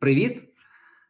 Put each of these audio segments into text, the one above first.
Привіт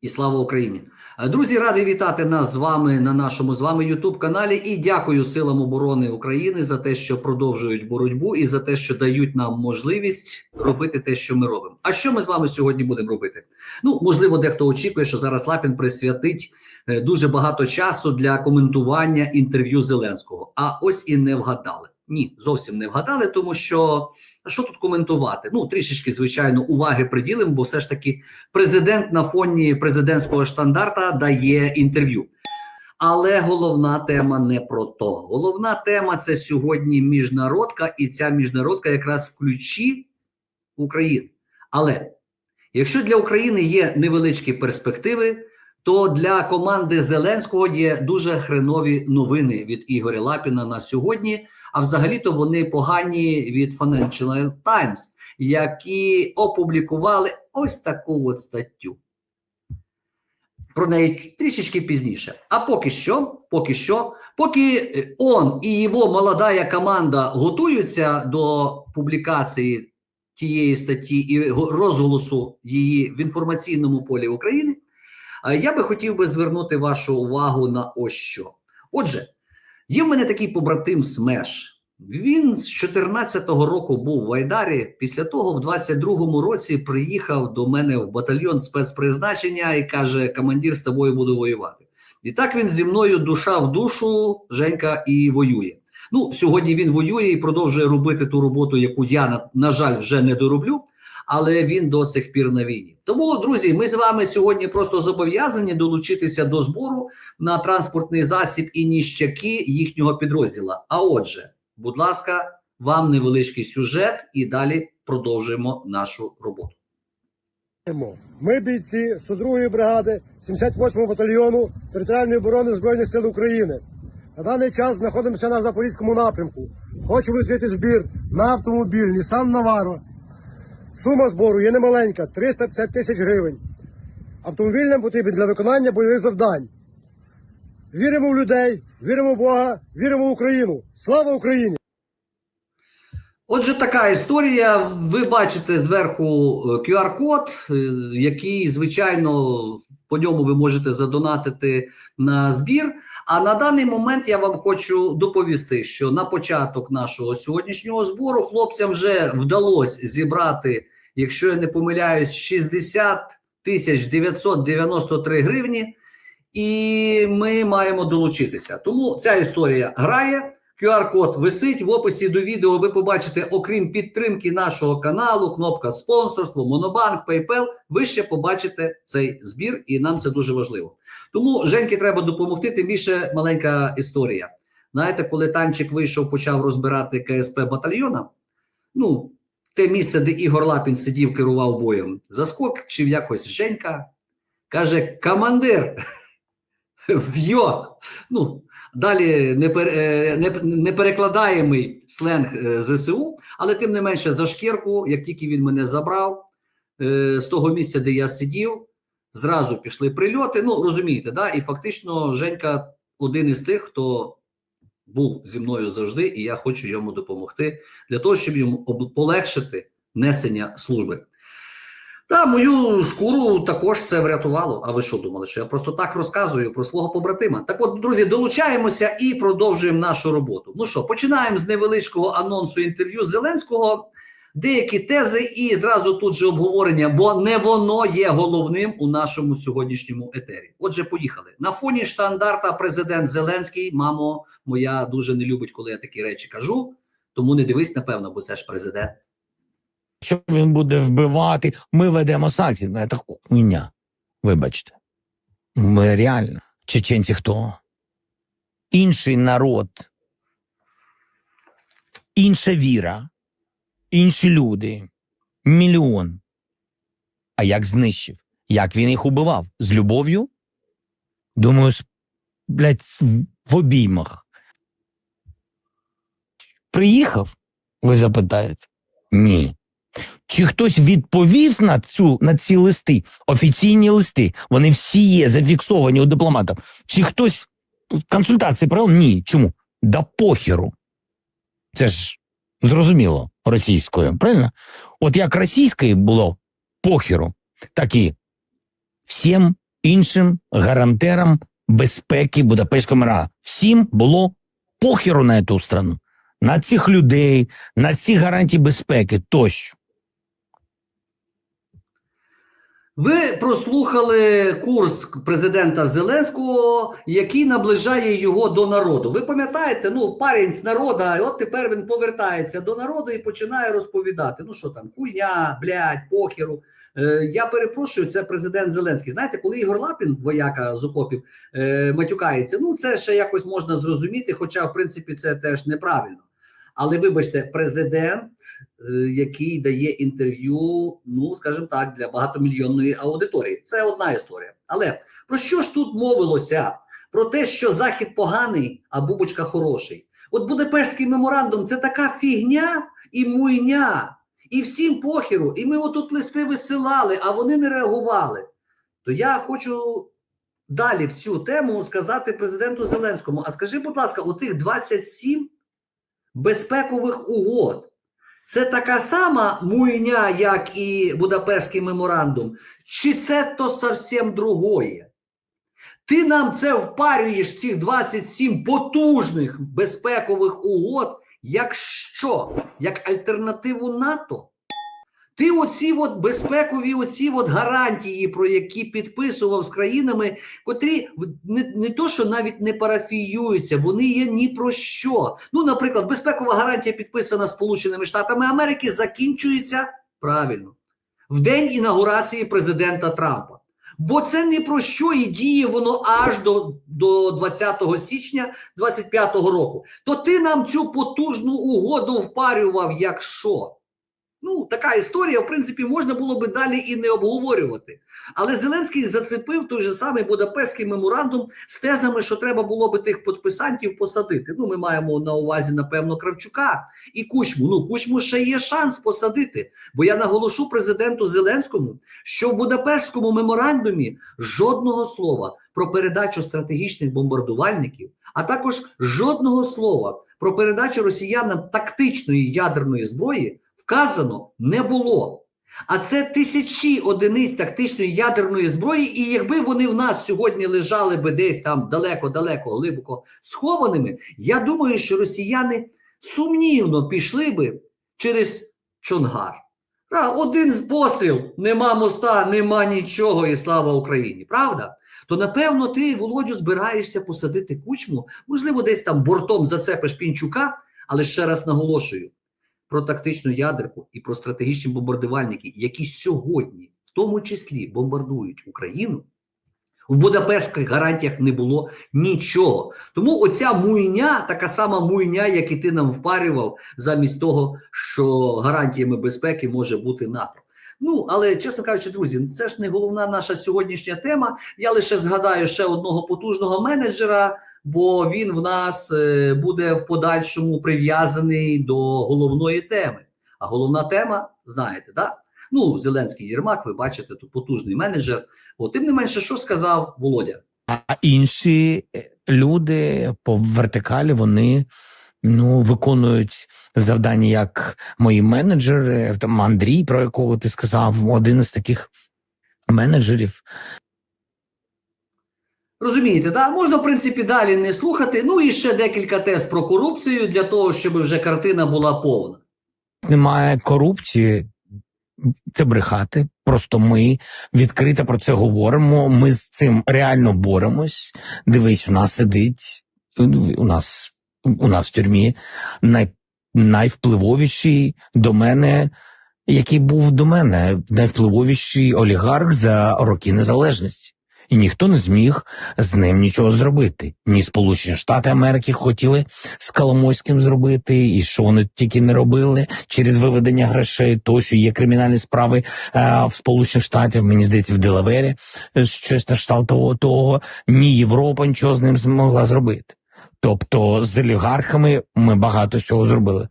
і слава Україні! Друзі, радий вітати нас з вами на нашому з вами Ютуб каналі. І дякую силам оборони України за те, що продовжують боротьбу, і за те, що дають нам можливість робити те, що ми робимо. А що ми з вами сьогодні будемо робити? Ну можливо, дехто очікує, що зараз Лапін присвятить е, дуже багато часу для коментування інтерв'ю Зеленського. А ось і не вгадали. Ні, зовсім не вгадали, тому що що тут коментувати? Ну трішечки, звичайно, уваги приділимо, бо все ж таки президент на фоні президентського штандарта дає інтерв'ю. Але головна тема не про то. Головна тема це сьогодні міжнародка, і ця міжнародка якраз в ключі України. Але якщо для України є невеличкі перспективи, то для команди Зеленського є дуже хренові новини від Ігоря Лапіна на сьогодні. А взагалі-то вони погані від Financial Times, які опублікували ось таку от статтю. Про неї трішечки пізніше. А поки що, поки що, поки он і його молода команда готуються до публікації тієї статті і розголосу її в інформаційному полі України, я би хотів би звернути вашу увагу на ось що. Отже, є в мене такий побратим Смеш. Він з 14-го року був в Айдарі. Після того, в 22-му році, приїхав до мене в батальйон спецпризначення і каже: командир, з тобою буду воювати. І так він зі мною душа в душу, Женька, і воює. Ну, сьогодні він воює і продовжує робити ту роботу, яку я, на, на жаль, вже не дороблю, але він до сих пір на війні. Тому, друзі, ми з вами сьогодні просто зобов'язані долучитися до збору на транспортний засіб і ніщаки їхнього підрозділа. А отже. Будь ласка, вам невеличкий сюжет, і далі продовжуємо нашу роботу. Ми бійці 102-ї бригади 78-го батальйону територіальної оборони Збройних сил України. На даний час знаходимося на Запорізькому напрямку. Хочемо відкрити збір на автомобіль Nissan Navaro. Сума збору є немаленька 350 тисяч гривень. Автомобіль нам потрібен для виконання бойових завдань. Віримо в людей, віримо в Бога, віримо в Україну. Слава Україні! Отже, така історія. Ви бачите зверху QR-код, який, звичайно, по ньому ви можете задонатити на збір. А на даний момент я вам хочу доповісти, що на початок нашого сьогоднішнього збору хлопцям вже вдалося зібрати, якщо я не помиляюсь, 60 тисяч 993 гривні. І ми маємо долучитися. Тому ця історія грає. QR-код висить в описі до відео. Ви побачите, окрім підтримки нашого каналу, кнопка спонсорство, Монобанк, PayPal, Ви ще побачите цей збір, і нам це дуже важливо. Тому Женьки треба допомогти. Тим більше маленька історія. Знаєте, коли танчик вийшов, почав розбирати КСП батальйона. Ну, те місце, де Ігор Лапін сидів, керував боєм, заскочив якось Женька. Каже: командир. В'йо! Ну, далі неперекладаємий не, не сленг ЗСУ, але тим не менше за шкірку, як тільки він мене забрав з того місця, де я сидів, зразу пішли прильоти. Ну, розумієте, да? і фактично Женька один із тих, хто був зі мною завжди, і я хочу йому допомогти для того, щоб йому полегшити несення служби. Та мою шкуру також це врятувало. А ви що думали? Що я просто так розказую про свого побратима? Так, от, друзі, долучаємося і продовжуємо нашу роботу. Ну що, починаємо з невеличкого анонсу інтерв'ю Зеленського. Деякі тези, і зразу тут же обговорення, бо не воно є головним у нашому сьогоднішньому етері. Отже, поїхали на фоні штандарта. Президент Зеленський, мамо моя дуже не любить, коли я такі речі кажу. Тому не дивись, напевно, бо це ж президент. Що він буде вбивати, ми ведемо санкції. Ну, це хуйня. Вибачте. Ми реально. Чеченці хто? Інший народ, інша віра, інші люди, мільйон. А як знищив? Як він їх убивав? З любов'ю? Думаю, блядь, в обіймах. Приїхав? Ви запитаєте? Ні. Чи хтось відповів на цю на ці листи, офіційні листи? Вони всі є зафіксовані у дипломата. Чи хтось консультації провел? Ні. Чому? Да похеру. Це ж зрозуміло російською, правильно? От як російською було похеру, так і всім іншим гарантерам безпеки Будапештського мира. Всім було похеру на цю страну, на цих людей, на ці гарантії безпеки тощо. Ви прослухали курс президента Зеленського, який наближає його до народу. Ви пам'ятаєте, ну парень з народу, і от тепер він повертається до народу і починає розповідати. Ну що там, хуйня, блядь, похеру. Е, я перепрошую, це президент Зеленський. Знаєте, коли Ігор Лапін, вояка з окопів, е, матюкається, ну це ще якось можна зрозуміти, хоча в принципі це теж неправильно. Але вибачте, президент, е, який дає інтерв'ю, ну скажімо так, для багатомільйонної аудиторії, це одна історія. Але про що ж тут мовилося? Про те, що захід поганий, а бубочка хороший. От Будапештський меморандум це така фігня і муйня, і всім похеру. І ми отут листи висилали, а вони не реагували. То я хочу далі в цю тему сказати президенту Зеленському: а скажи, будь ласка, у тих 27 безпекових угод. Це така сама муйня, як і Будапештський меморандум, чи це то зовсім другое? Ти нам це впарюєш, ці 27 потужних безпекових угод, як що? Як альтернативу НАТО? Ти оці от безпекові оці от гарантії, про які підписував з країнами, котрі не, не то, що навіть не парафіюються, вони є ні про що. Ну, наприклад, безпекова гарантія підписана Сполученими Штатами Америки, закінчується правильно в день інаугурації президента Трампа. Бо це не про що і діє воно аж до, до 20 січня 25-го року. То ти нам цю потужну угоду впарював, як що? Ну, така історія, в принципі, можна було би далі і не обговорювати. Але Зеленський зацепив той же самий Будапештський меморандум з тезами, що треба було би тих підписантів посадити. Ну, ми маємо на увазі, напевно, Кравчука і Кучму. Ну, Кучму ще є шанс посадити. Бо я наголошу президенту Зеленському, що в Будапештському меморандумі жодного слова про передачу стратегічних бомбардувальників, а також жодного слова про передачу росіянам тактичної ядерної зброї вказано не було. А це тисячі одиниць тактичної ядерної зброї, і якби вони в нас сьогодні лежали би десь там далеко-далеко, глибоко схованими, я думаю, що росіяни сумнівно пішли би через Чонгар. Один постріл, нема моста, нема нічого, і слава Україні. Правда? То напевно ти, Володю, збираєшся посадити кучму, можливо, десь там бортом зацепиш пінчука, але ще раз наголошую про тактичну ядерку і про стратегічні бомбардувальники, які сьогодні, в тому числі, бомбардують Україну. В Будапештських гарантіях не було нічого. Тому оця муйня, така сама муйня, як і ти нам впарював, замість того, що гарантіями безпеки може бути НАТО. Ну, але чесно кажучи, друзі, це ж не головна наша сьогоднішня тема. Я лише згадаю ще одного потужного менеджера, бо він в нас е, буде в подальшому прив'язаний до головної теми. А головна тема, знаєте, да? Ну, Зеленський Єрмак, ви бачите, тут потужний менеджер. От, тим не менше, що сказав Володя? А інші е, люди по вертикалі вони ну, виконують завдання як мої менеджери, там Андрій, про якого ти сказав, один із таких менеджерів. Розумієте, да? можна, в принципі, далі не слухати. Ну і ще декілька тез про корупцію для того, щоб вже картина була повна. Немає корупції. Це брехати. Просто ми відкрито про це говоримо. Ми з цим реально боремось. Дивись, у нас сидить у нас у нас в тюрмі най, найвпливовіший до мене, який був до мене, найвпливовіший олігарх за роки незалежності. І ніхто не зміг з ним нічого зробити. Ні Сполучені Штати Америки хотіли з Коломойським зробити, і що вони тільки не робили через виведення грошей, то що є кримінальні справи е, в Сполучених Штатах, мені здається, в Делавері е, щось на кшталт того, того. Ні Європа нічого з ним змогла зробити. Тобто з олігархами ми багато чого зробили.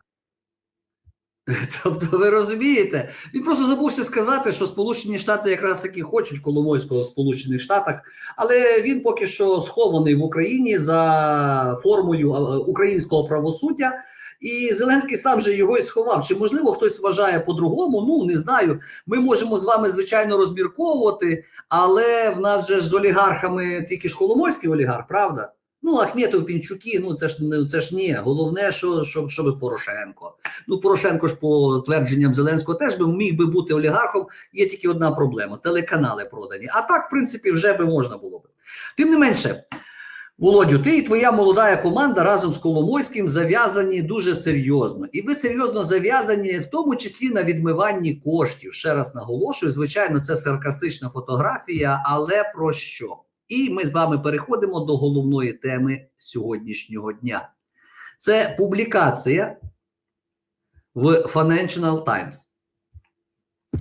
Тобто, ви розумієте, він просто забувся сказати, що Сполучені Штати якраз таки хочуть Коломойського в Сполучених Штатах, але він поки що схований в Україні за формою українського правосуддя. І Зеленський сам же його і сховав. Чи можливо хтось вважає по-другому? Ну не знаю. Ми можемо з вами звичайно розмірковувати, але в нас же з олігархами тільки ж Коломойський олігарх, правда? Ну, Ахметов, Пінчуки, ну це ж не це ж ні. Головне, що, що, щоб Порошенко. Ну, Порошенко ж по твердженням Зеленського теж би міг би бути олігархом. Є тільки одна проблема: телеканали продані. А так, в принципі, вже би можна було би. Тим не менше, Володю, ти і твоя молода команда разом з Коломойським зав'язані дуже серйозно. І ви серйозно зав'язані, в тому числі на відмиванні коштів. Ще раз наголошую, звичайно, це саркастична фотографія, але про що? І ми з вами переходимо до головної теми сьогоднішнього дня. Це публікація в Financial Times.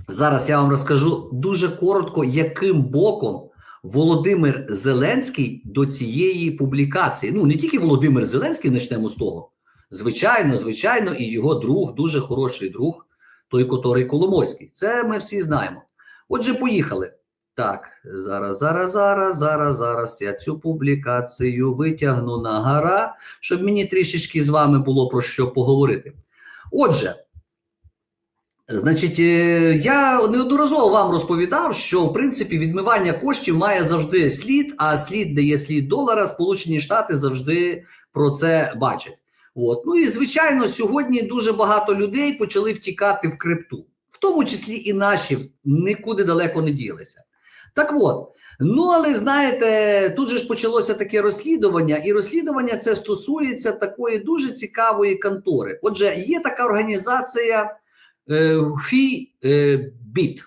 Зараз я вам розкажу дуже коротко, яким боком Володимир Зеленський до цієї публікації. Ну, не тільки Володимир Зеленський, почнемо з того. Звичайно, звичайно, і його друг, дуже хороший друг, той, котрий Коломойський. Це ми всі знаємо. Отже, поїхали. Так, зараз, зараз, зараз, зараз, зараз я цю публікацію витягну на гара, щоб мені трішечки з вами було про що поговорити. Отже, значить, е, я неодноразово вам розповідав, що в принципі відмивання коштів має завжди слід, а слід, де є слід долара, Сполучені Штати завжди про це бачать. От. Ну і звичайно, сьогодні дуже багато людей почали втікати в крипту, в тому числі і наші нікуди далеко не ділися. Так от, ну але знаєте, тут же ж почалося таке розслідування, і розслідування це стосується такої дуже цікавої контори. Отже, є така організація е, FIBIT,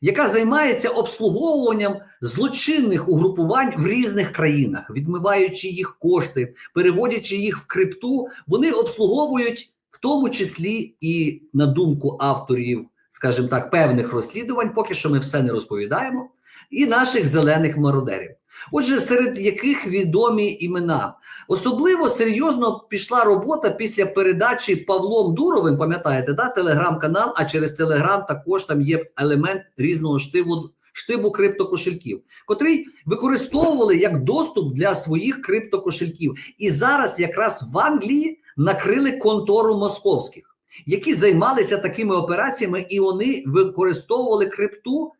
яка займається обслуговуванням злочинних угрупувань в різних країнах, відмиваючи їх кошти, переводячи їх в крипту, вони обслуговують в тому числі і на думку авторів, скажімо так, певних розслідувань, поки що ми все не розповідаємо і наших зелених мародерів. Отже, серед яких відомі імена. Особливо серйозно пішла робота після передачі Павлом Дуровим, пам'ятаєте, да, телеграм-канал, а через телеграм також там є елемент різного штибу, штибу криптокошельків, котрий використовували як доступ для своїх криптокошельків. І зараз якраз в Англії накрили контору московських, які займалися такими операціями, і вони використовували крипту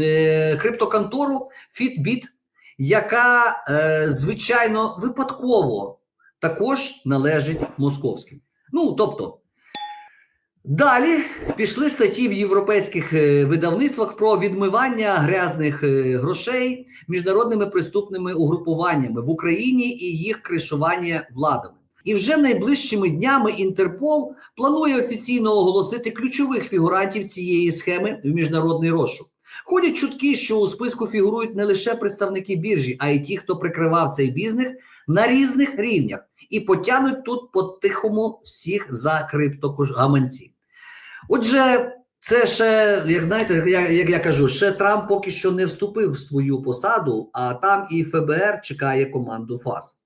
е, криптоконтору Fitbit, яка е, звичайно випадково також належить московським. Ну тобто. Далі пішли статті в європейських е, видавництвах про відмивання грязних е, грошей міжнародними преступними угрупуваннями в Україні і їх кришування владами. І вже найближчими днями Інтерпол планує офіційно оголосити ключових фігурантів цієї схеми в міжнародний розшук. Ходять чутки, що у списку фігурують не лише представники біржі, а й ті, хто прикривав цей бізнес на різних рівнях, і потягнуть тут по-тихому всіх за криптогаманці. Отже, це ще, як знаєте, як, як я кажу, ще Трамп поки що не вступив в свою посаду, а там і ФБР чекає команду ФАС.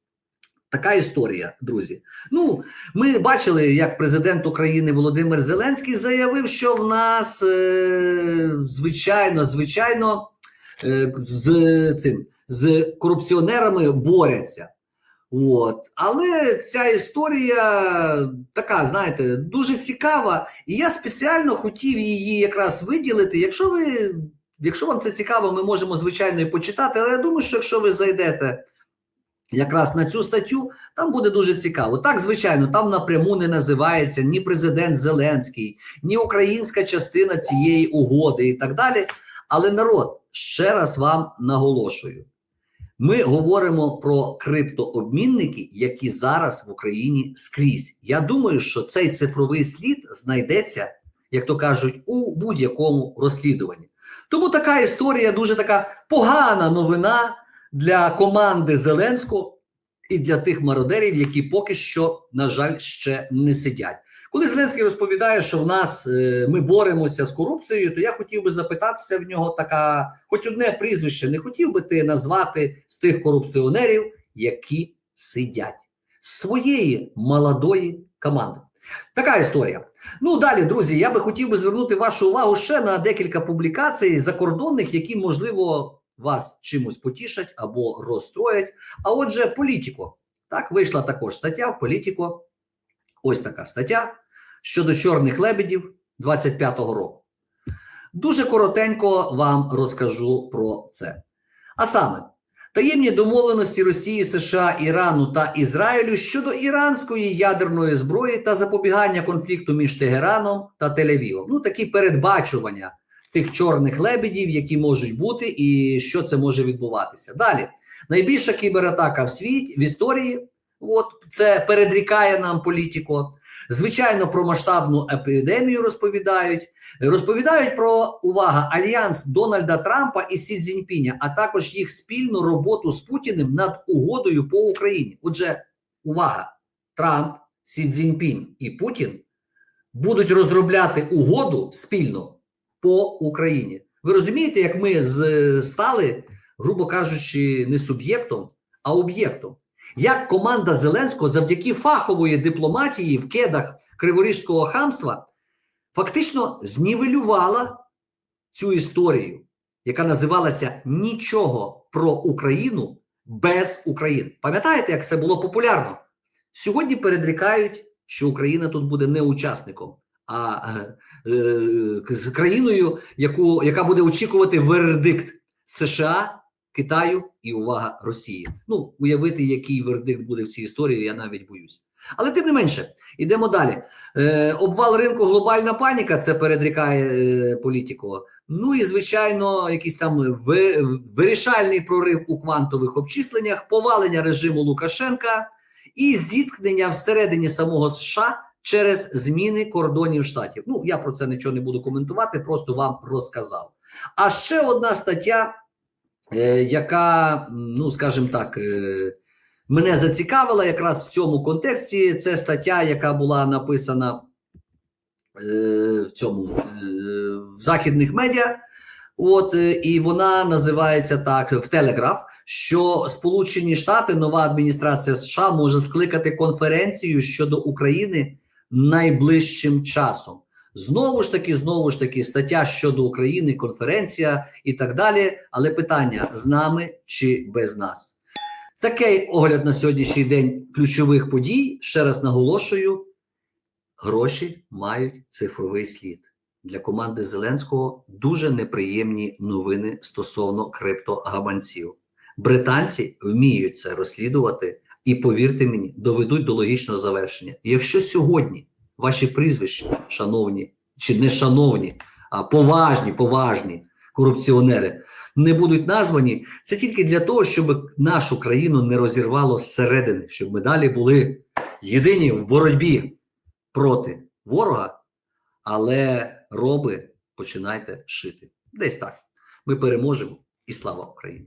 Така історія, друзі. Ну, ми бачили, як президент України Володимир Зеленський заявив, що в нас е, звичайно, звичайно, е, з цим з корупціонерами борються. От. Але ця історія така, знаєте, дуже цікава, і я спеціально хотів її якраз виділити. Якщо ви, якщо вам це цікаво, ми можемо звичайно і почитати. Але я думаю, що якщо ви зайдете якраз на цю статтю, там буде дуже цікаво. Так, звичайно, там напряму не називається ні президент Зеленський, ні українська частина цієї угоди і так далі. Але народ, ще раз вам наголошую. Ми говоримо про криптообмінники, які зараз в Україні скрізь. Я думаю, що цей цифровий слід знайдеться, як то кажуть, у будь-якому розслідуванні. Тому така історія дуже така погана новина для команди Зеленського і для тих мародерів, які поки що, на жаль, ще не сидять. Коли Зеленський розповідає, що в нас е, ми боремося з корупцією, то я хотів би запитатися в нього така, хоч одне прізвище, не хотів би ти назвати з тих корупціонерів, які сидять своєї молодої команди. Така історія. Ну далі, друзі, я би хотів би звернути вашу увагу ще на декілька публікацій закордонних, які можливо вас чимось потішать або розстроять. А отже, політико. Так, вийшла також стаття в політико. Ось така стаття щодо чорних лебедів 25-го року. Дуже коротенько вам розкажу про це. А саме, таємні домовленості Росії, США, Ірану та Ізраїлю щодо іранської ядерної зброї та запобігання конфлікту між Тегераном та Тель-Авівом. Ну, такі передбачування тих чорних лебедів, які можуть бути, і що це може відбуватися. Далі, найбільша кібератака в світі в історії. От це передрікає нам політико. Звичайно, про масштабну епідемію розповідають. Розповідають про увага альянс Дональда Трампа і Сі Цзіньпіня, а також їх спільну роботу з Путіним над угодою по Україні. Отже, увага! Трамп, Сі Цзіньпінь і Путін будуть розробляти угоду спільно по Україні. Ви розумієте, як ми з- стали, грубо кажучи, не суб'єктом, а об'єктом. Як команда Зеленського завдяки фахової дипломатії в кедах криворіжського хамства фактично знівелювала цю історію, яка називалася Нічого про Україну без України. Пам'ятаєте, як це було популярно? Сьогодні передрікають, що Україна тут буде не учасником, а е, е, з країною, яку, яка буде очікувати вердикт США, Китаю і увага Росії. Ну, уявити, який вердикт буде в цій історії, я навіть боюсь. Але тим не менше, йдемо далі. Е, обвал ринку, глобальна паніка це передрікає е, політико. Ну і звичайно, якийсь там ви, вирішальний прорив у квантових обчисленнях, повалення режиму Лукашенка і зіткнення всередині самого США через зміни кордонів штатів. Ну я про це нічого не буду коментувати, просто вам розказав. А ще одна стаття, е, яка, ну скажімо так. Е, мене зацікавила якраз в цьому контексті. Це стаття, яка була написана е, в цьому е, в західних медіа. От е, і вона називається так в Телеграф. Що Сполучені Штати, нова адміністрація США може скликати конференцію щодо України найближчим часом. Знову ж таки, знову ж таки, стаття щодо України, конференція і так далі. Але питання з нами чи без нас? Такий огляд на сьогоднішній день ключових подій. Ще раз наголошую: гроші мають цифровий слід. Для команди Зеленського дуже неприємні новини стосовно криптогаманців. Британці вміють це розслідувати і, повірте мені, доведуть до логічного завершення. Якщо сьогодні ваші прізвища, шановні чи не шановні, а поважні, поважні корупціонери, не будуть названі, це тільки для того, щоб нашу країну не розірвало зсередини, щоб ми далі були єдині в боротьбі проти ворога, але роби починайте шити. Десь так. Ми переможемо і слава Україні!